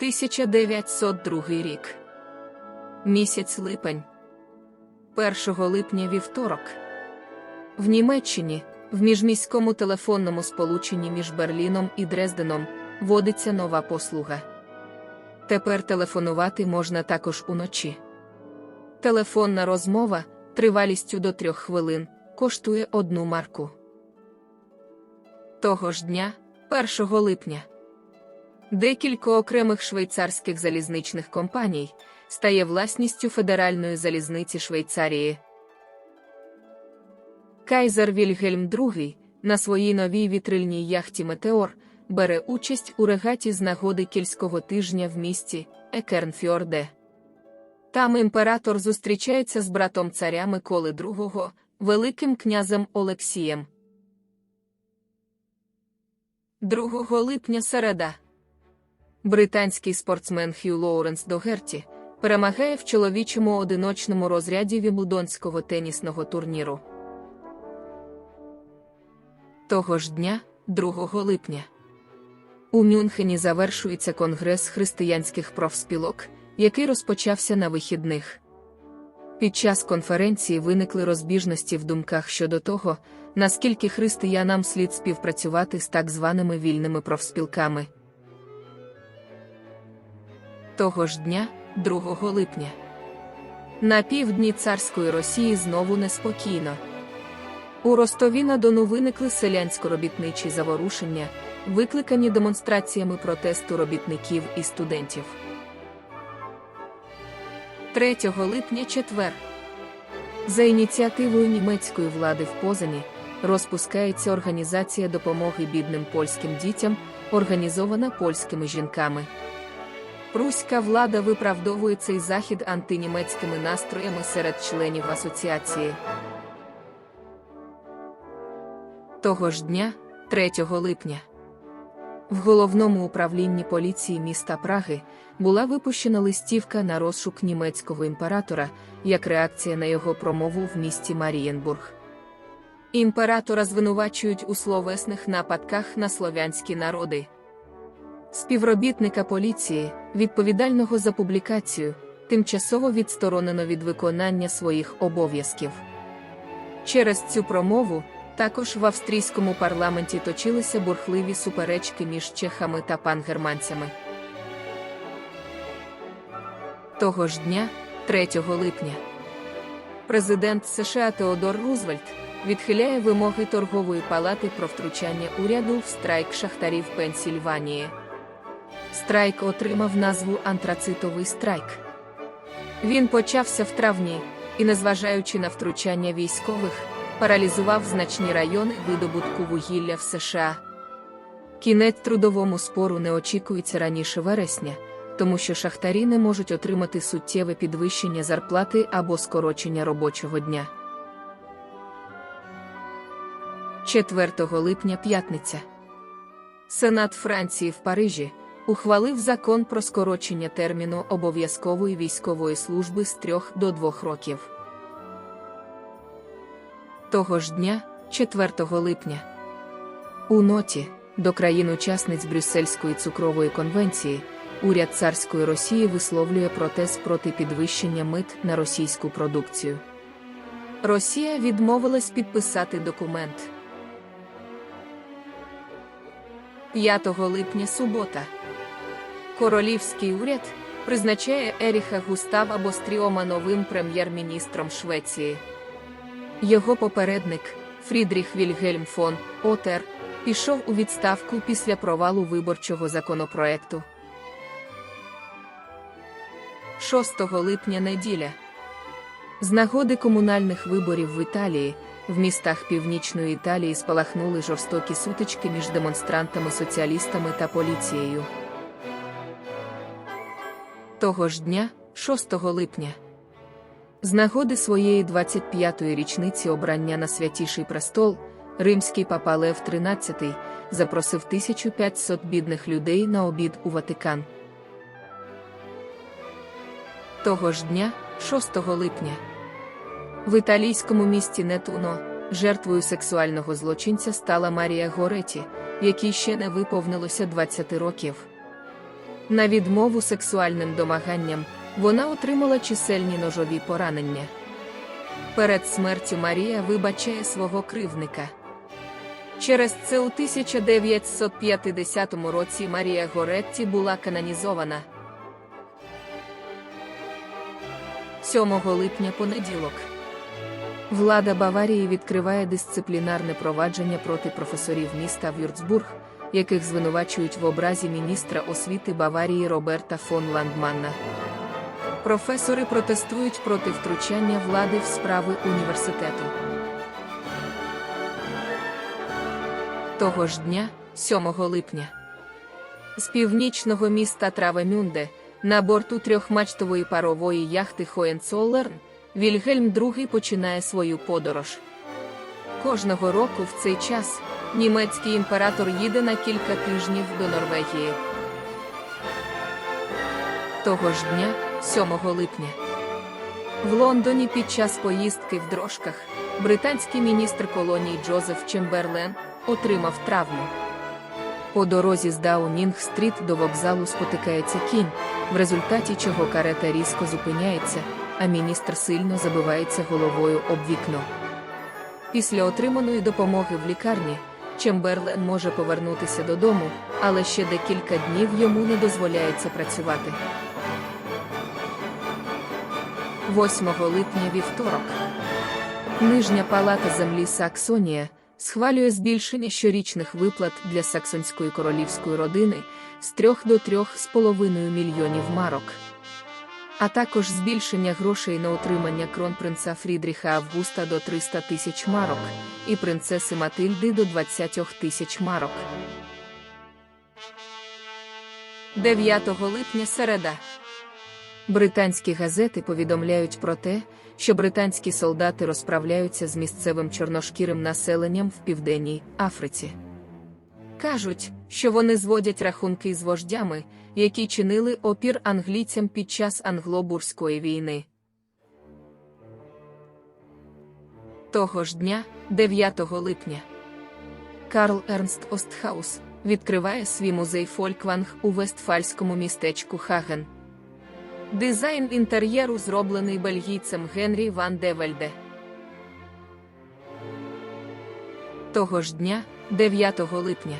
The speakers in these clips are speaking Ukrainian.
1902 рік. Місяць липень. 1 липня вівторок. В Німеччині, в міжміському телефонному сполученні між Берліном і Дрезденом, вводиться нова послуга. Тепер телефонувати можна також уночі. Телефонна розмова тривалістю до трьох хвилин коштує одну марку. Того ж дня, 1 липня, декілька окремих швейцарських залізничних компаній стає власністю Федеральної залізниці Швейцарії. Кайзер Вільгельм II на своїй новій вітрильній яхті Метеор бере участь у регаті з нагоди кільського тижня в місті Екернфьорде. Там імператор зустрічається з братом царя Миколи II, Великим князем Олексієм. 2 липня середа. Британський спортсмен Хью Лоуренс Догерті перемагає в чоловічому одиночному розряді Вімблдонського тенісного турніру. Того ж дня, 2 липня, у Мюнхені завершується Конгрес християнських профспілок, який розпочався на вихідних. Під час конференції виникли розбіжності в думках щодо того, наскільки християнам слід співпрацювати з так званими вільними профспілками. Того ж дня, 2 липня, на півдні царської Росії знову неспокійно. У Ростові на Дону виникли селянсько-робітничі заворушення, викликані демонстраціями протесту робітників і студентів. 3 липня четвер. За ініціативою німецької влади в Позані розпускається організація допомоги бідним польським дітям, організована польськими жінками. Пруська влада виправдовує цей захід антинімецькими настроями серед членів асоціації. Того ж дня, 3 липня, в головному управлінні поліції міста Праги була випущена листівка на розшук німецького імператора як реакція на його промову в місті Марієнбург. Імператора звинувачують у словесних нападках на слов'янські народи. Співробітника поліції, відповідального за публікацію, тимчасово відсторонено від виконання своїх обов'язків. Через цю промову також в австрійському парламенті точилися бурхливі суперечки між чехами та пангерманцями. Того ж дня, 3 липня, президент США Теодор Рузвельт відхиляє вимоги торгової палати про втручання уряду в страйк шахтарів Пенсільванії. Страйк отримав назву Антрацитовий страйк. Він почався в травні і, незважаючи на втручання військових, паралізував значні райони видобутку вугілля в США. Кінець трудовому спору не очікується раніше вересня, тому що шахтарі не можуть отримати суттєве підвищення зарплати або скорочення робочого дня. 4 липня п'ятниця. Сенат Франції в Парижі ухвалив закон про скорочення терміну обов'язкової військової служби з 3 до 2 років. Того ж дня, 4 липня, у ноті до країн-учасниць Брюссельської цукрової конвенції уряд царської Росії висловлює протест проти підвищення мит на російську продукцію. Росія відмовилась підписати документ. 5 липня субота. Королівський уряд призначає Еріха Густава Бостріома новим прем'єр-міністром Швеції. Його попередник, Фрідріх Вільгельм фон Отер, пішов у відставку після провалу виборчого законопроекту. 6 липня неділя. З нагоди комунальних виборів в Італії в містах Північної Італії спалахнули жорстокі сутички між демонстрантами-соціалістами та поліцією. Того ж дня, 6 липня. З нагоди своєї 25-ї річниці обрання на святіший престол, римський папа Лев XIII запросив 1500 бідних людей на обід у Ватикан. Того ж дня, 6 липня, в італійському місті Нетуно жертвою сексуального злочинця стала Марія Гореті, якій ще не виповнилося 20 років. На відмову сексуальним домаганням вона отримала чисельні ножові поранення. Перед смертю Марія вибачає свого кривника. Через це у 1950 році Марія Горетті була канонізована. 7 липня понеділок. Влада Баварії відкриває дисциплінарне провадження проти професорів міста Вюрцбург, яких звинувачують в образі міністра освіти Баварії Роберта фон Ландманна. Професори протестують проти втручання влади в справи університету. Того ж дня, 7 липня, з північного міста Травемюнде на борту трьохмачтової парової яхти Хоєнцоллерн Вільгельм II починає свою подорож. Кожного року в цей час німецький імператор їде на кілька тижнів до Норвегії. Того ж дня, 7 липня, в Лондоні під час поїздки в дрожках британський міністр колонії Джозеф Чемберлен отримав травму. По дорозі з Даунінг-стріт до вокзалу спотикається кінь, в результаті чого карета різко зупиняється, а міністр сильно забивається головою об вікно. Після отриманої допомоги в лікарні Чемберлен може повернутися додому, але ще декілька днів йому не дозволяється працювати. 8 липня вівторок. Нижня палата землі Саксонія схвалює збільшення щорічних виплат для саксонської королівської родини з 3 до 3,5 мільйонів марок, а також збільшення грошей на утримання кронпринца Фрідріха Августа до 300 тисяч марок і принцеси Матильди до 20 тисяч марок. 9 липня середа. Британські газети повідомляють про те, що британські солдати розправляються з місцевим чорношкірим населенням в Південній Африці. Кажуть, що вони зводять рахунки з вождями, які чинили опір англійцям під час англобурської війни. Того ж дня, 9 липня, Карл Ернст Остхаус відкриває свій музей Фолькванг у вестфальському містечку Хаген. Дизайн інтер'єру зроблений бельгійцем Генрі Ван Девельде. Того ж дня, 9 липня,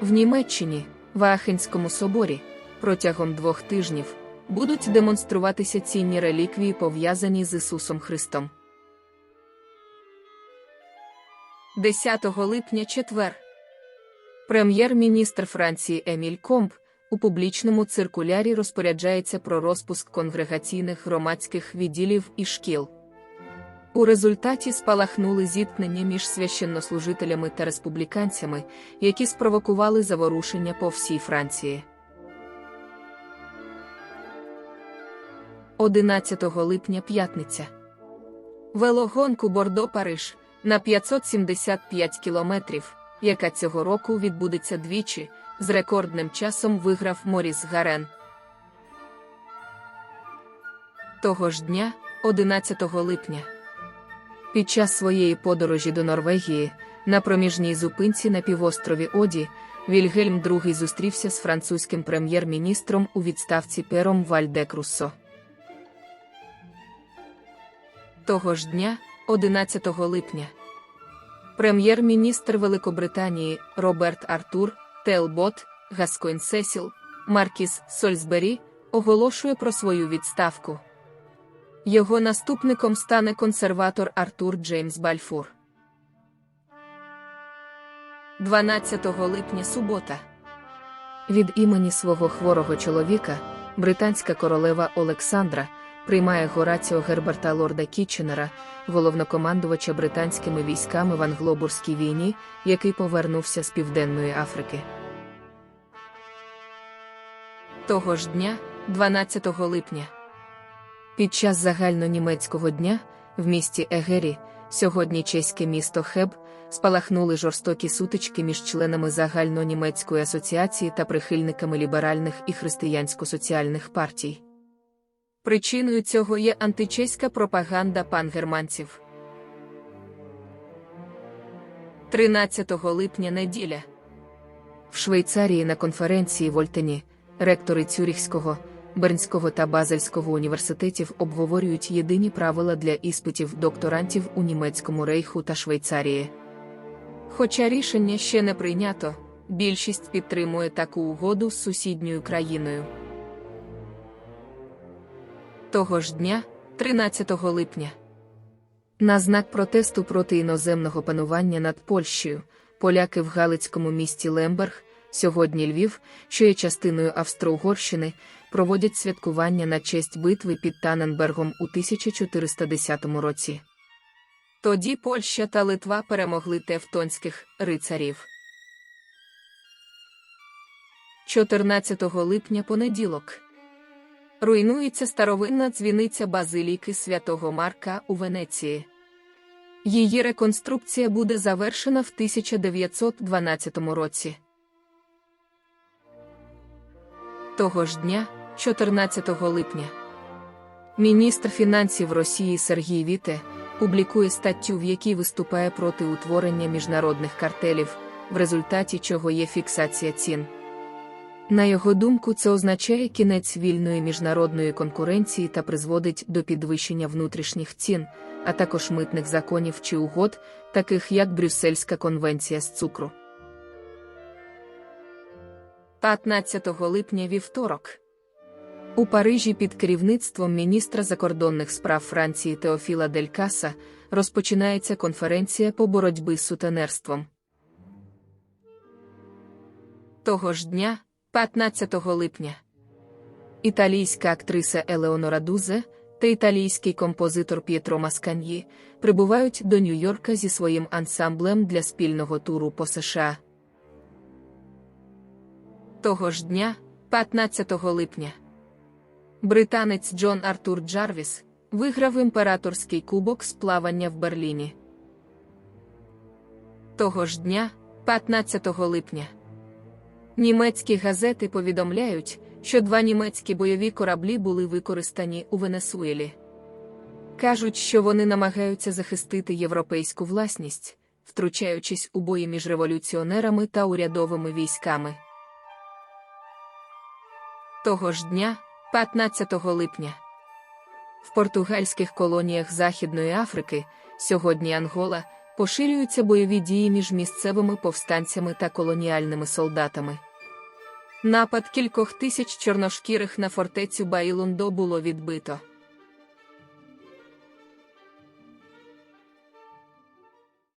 в Німеччині, в Аахенському соборі, протягом двох тижнів будуть демонструватися цінні реліквії, пов'язані з Ісусом Христом. 10 липня четвер. Прем'єр-міністр Франції Еміль Комп у публічному циркулярі розпоряджається про розпуск конгрегаційних громадських відділів і шкіл. У результаті спалахнули зіткнення між священнослужителями та республіканцями, які спровокували заворушення по всій Франції. 11 липня п'ятниця. Велогонку Бордо Париж на 575 кілометрів, яка цього року відбудеться двічі, з рекордним часом виграв Моріс Гарен. Того ж дня, 11 липня, під час своєї подорожі до Норвегії, на проміжній зупинці на півострові Оді, Вільгельм II зустрівся з французьким прем'єр-міністром у відставці Пером Вальдекруссо. Того ж дня, 11 липня, прем'єр-міністр Великобританії Роберт Артур Телбот, Гаскойн Сесіл, Маркіс Сольсбері оголошує про свою відставку. Його наступником стане консерватор Артур Джеймс Бальфур. 12 липня субота. Від імені свого хворого чоловіка, британська королева Олександра приймає Гораціо Герберта Лорда Кітченера, головнокомандувача британськими військами в Англобурській війні, який повернувся з Південної Африки. Того ж дня, 12 липня, під час загальнонімецького дня в місті Егері, сьогодні чеське місто Хеб, спалахнули жорстокі сутички між членами загальнонімецької асоціації та прихильниками ліберальних і християнсько-соціальних партій. Причиною цього є античеська пропаганда пангерманців. 13 липня неділя. В Швейцарії на конференції в Ольтені ректори Цюріхського, Бернського та Базельського університетів обговорюють єдині правила для іспитів докторантів у німецькому рейху та Швейцарії. Хоча рішення ще не прийнято, більшість підтримує таку угоду з сусідньою країною. Того ж дня, 13 липня, на знак протесту проти іноземного панування над Польщею, поляки в Галицькому місті Лемберг, сьогодні Львів, що є частиною Австро-Угорщини, проводять святкування на честь битви під Таненбергом у 1410 році. Тоді Польща та Литва перемогли тевтонських рицарів. 14 липня понеділок. Руйнується старовинна дзвіниця базиліки святого Марка у Венеції. Її реконструкція буде завершена в 1912 році. Того ж дня, 14 липня, міністр фінансів Росії Сергій Віте публікує статтю, в якій виступає проти утворення міжнародних картелів, в результаті чого є фіксація цін. На його думку, це означає кінець вільної міжнародної конкуренції та призводить до підвищення внутрішніх цін, а також митних законів чи угод, таких як Брюссельська конвенція з цукру. 15 липня вівторок. У Парижі під керівництвом міністра закордонних справ Франції Теофіла Дель Каса розпочинається конференція по боротьбі з сутенерством. Того ж дня, 15 липня, італійська актриса Елеонора Дузе та італійський композитор П'єтро Масканьї прибувають до Нью-Йорка зі своїм ансамблем для спільного туру по США. Того ж дня, 15 липня, британець Джон Артур Джарвіс виграв імператорський кубок з плавання в Берліні. Того ж дня, 15 липня, німецькі газети повідомляють, що два німецькі бойові кораблі були використані у Венесуелі. Кажуть, що вони намагаються захистити європейську власність, втручаючись у бої між революціонерами та урядовими військами. Того ж дня, 15 липня, в португальських колоніях Західної Африки, сьогодні Ангола, поширюються бойові дії між місцевими повстанцями та колоніальними солдатами. Напад кількох тисяч чорношкірих на фортецю Баїлундо було відбито.